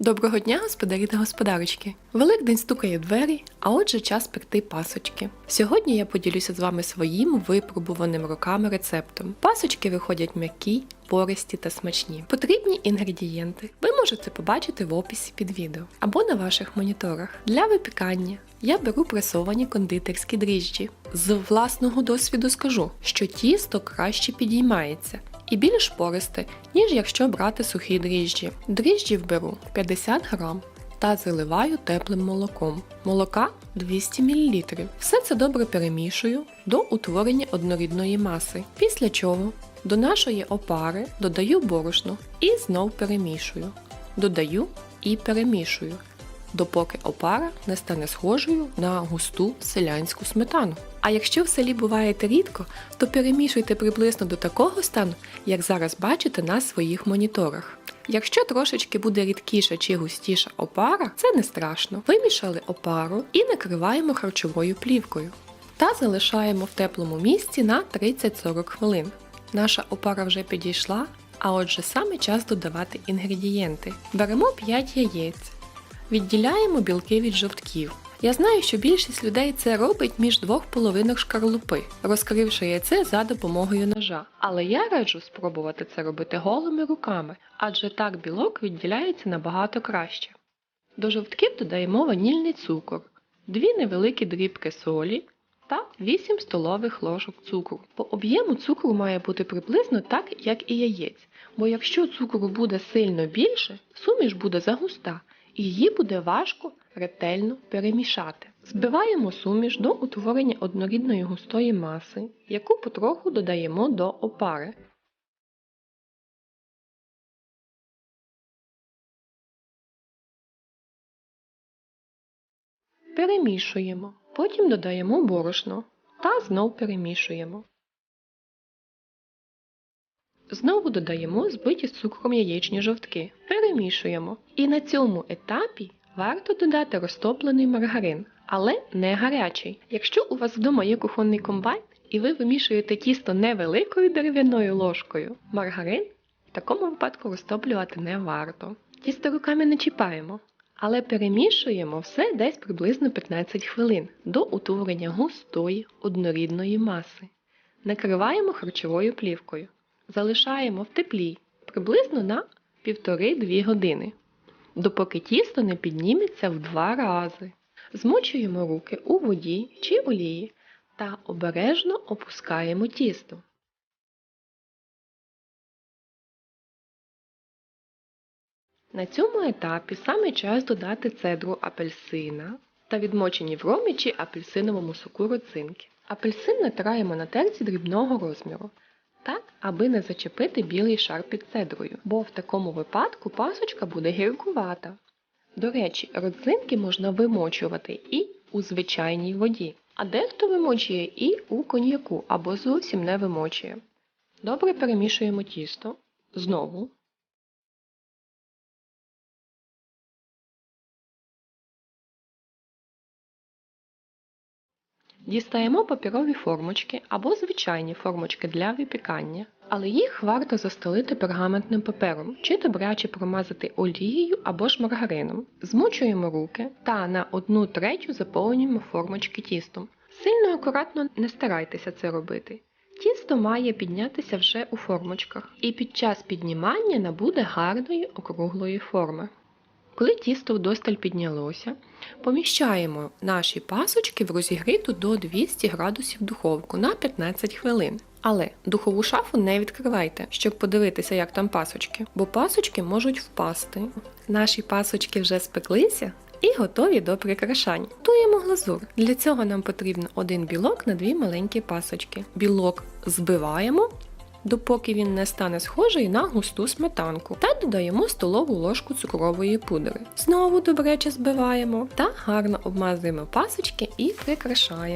Доброго дня, господарі та господарочки! Великдень стукає в двері, а отже час пекти пасочки. Сьогодні я поділюся з вами своїм випробуваним роками рецептом. Пасочки виходять м'які, пористі та смачні. Потрібні інгредієнти ви можете побачити в описі під відео або на ваших моніторах. Для випікання я беру пресовані кондитерські дріжджі. З власного досвіду скажу, що тісто краще підіймається і більш пористе, ніж якщо брати сухі дріжджі. Дріжджів беру 50 грам та заливаю теплим молоком. Молока 200 мл. Все це добре перемішую до утворення однорідної маси. Після чого до нашої опари додаю борошно і знов перемішую. Додаю і перемішую, допоки опара не стане схожою на густу селянську сметану. А якщо в селі буваєте рідко, то перемішуйте приблизно до такого стану, як зараз бачите на своїх моніторах. Якщо трошечки буде рідкіша чи густіша опара, це не страшно. Вимішали опару і накриваємо харчовою плівкою та залишаємо в теплому місці на 30-40 хвилин. Наша опара вже підійшла, а отже саме час додавати інгредієнти. Беремо 5 яєць, відділяємо білки від жовтків. Я знаю, що більшість людей це робить між двох половинок шкарлупи, розкривши яйце за допомогою ножа. Але я раджу спробувати це робити голими руками, адже так білок відділяється набагато краще. До жовтків додаємо ванільний цукор, дві невеликі дрібки солі та 8 столових ложок цукру. По об'єму цукру має бути приблизно так, як і яєць, бо якщо цукру буде сильно більше, суміш буде загуста її буде важко ретельно перемішати. Збиваємо суміш до утворення однорідної густої маси, яку потроху додаємо до опари. Перемішуємо, потім додаємо борошно та знов перемішуємо. Знову додаємо збиті з цукром яєчні жовтки. Перемішуємо. І на цьому етапі варто додати розтоплений маргарин, але не гарячий. Якщо у вас вдома є кухонний комбайн і ви вимішуєте тісто невеликою дерев'яною ложкою, маргарин в такому випадку розтоплювати не варто. Тісто руками не чіпаємо. Але перемішуємо все десь приблизно 15 хвилин до утворення густої однорідної маси. Накриваємо харчовою плівкою. Залишаємо в теплі приблизно на 1,5-2 години, допоки тісто не підніметься в два рази. Змочуємо руки у воді чи олії та обережно опускаємо тісто. На цьому етапі саме час додати цедру апельсина та відмочені в ромі чи апельсиновому соку родзинки. Апельсин натираємо на терці дрібного розміру, так, аби не зачепити білий шар під цедрою, бо в такому випадку пасочка буде гіркувата. До речі, родзинки можна вимочувати і у звичайній воді, а дехто вимочує і у коньяку або зовсім не вимочує. Добре перемішуємо тісто. Знову Дістаємо папірові формочки або звичайні формочки для випікання, але їх варто застелити пергаментним папером чи добряче промазати олією або ж маргарином. Змочуємо руки та на 1 третю заповнюємо формочки тістом. Сильно акуратно не старайтеся це робити. Тісто має піднятися вже у формочках і під час піднімання набуде гарної округлої форми. Коли тісто вдосталь піднялося, поміщаємо наші пасочки в розігріту до 200 градусів духовку на 15 хвилин. Але духову шафу не відкривайте, щоб подивитися, як там пасочки, бо пасочки можуть впасти. Наші пасочки вже спеклися і готові до прикрашань. Готуємо глазур. Для цього нам потрібно один білок на дві маленькі пасочки. Білок збиваємо допоки він не стане схожий на густу сметанку, та додаємо столову ложку цукрової пудри. Знову добряче збиваємо та гарно обмазуємо пасочки і прикрашаємо.